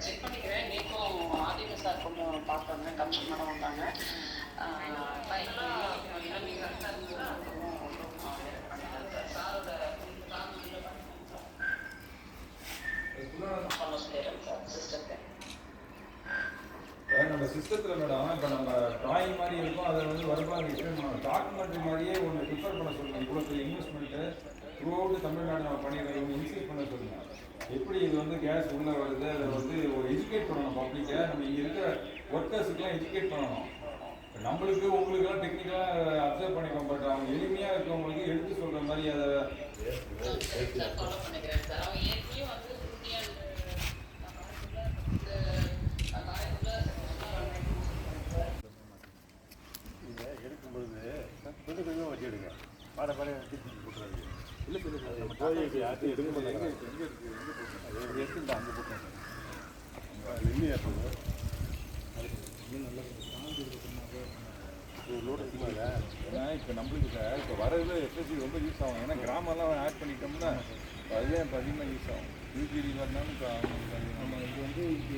Check பண்ணிக்கிறேன் நேற்றும் Aditya sir கொஞ்சம் பார்த்தாங்க கமிஷன் மேடம் வந்தாங்க கரெக்டாக சார் சார் நம்ம சிஸ்டத்தில் மேடம் இப்போ நம்ம டிராயிங் மாதிரி இருக்கும் அதை வந்து வருமான எக்ஸ்பிளைன் டாக்குமெண்ட்ரி மாதிரியே ஒன்று ப்ரிப்பேர் பண்ண சொல்லுங்கள் தமிழ்நாடு நம்ம பண்ணிடுறோம் இவங்க பண்ண சொல்லுங்கள் எப்படி இது வந்து கேஸ் உள்ளே வருது அதை வந்து ஒரு எஜுகேட் பண்ணணும் பப்ளிக்கை நம்ம இங்கே இருக்கிற ஒர்க்கர்ஸுக்கெல்லாம் எஜுகேட் பண்ணணும். நம்மளுக்கு உங்களுக்கெல்லாம் டெக்னிக்கலாக அப்சர்வ் பண்ணிப்போம் பட் அவங்க எளிமையாக இருக்கவங்களுக்கு எடுத்து சொல்கிற மாதிரி அதை எடுக்கும்பொழுது கொஞ்சம் எடுக்கும் பொழுது கொஞ்சம் வச்சு எடுங்க பாட பாட திருப்பி இல்லை இல்லை கோழிக்கு யார்ட்டும் எடுக்க மாட்டாங்க எங்கே இருக்குது எங்கே போட்டு எடுத்து அங்கே போட்டாங்க அது இன்னும் ஏற்படும் லோடு இருக்குமாங்க ஏன்னா இப்போ நம்மளுக்கு சார் இப்போ வரது எஸ்எஸ்சி ரொம்ப யூஸ் ஆகும் ஏன்னா கிராமம்லாம் ஆட் பண்ணிட்டோம்னா அதுவே இப்போ அதிகமாக யூஸ் ஆகும் யூபிடி வரனாலும் இப்போ நம்ம இது வந்து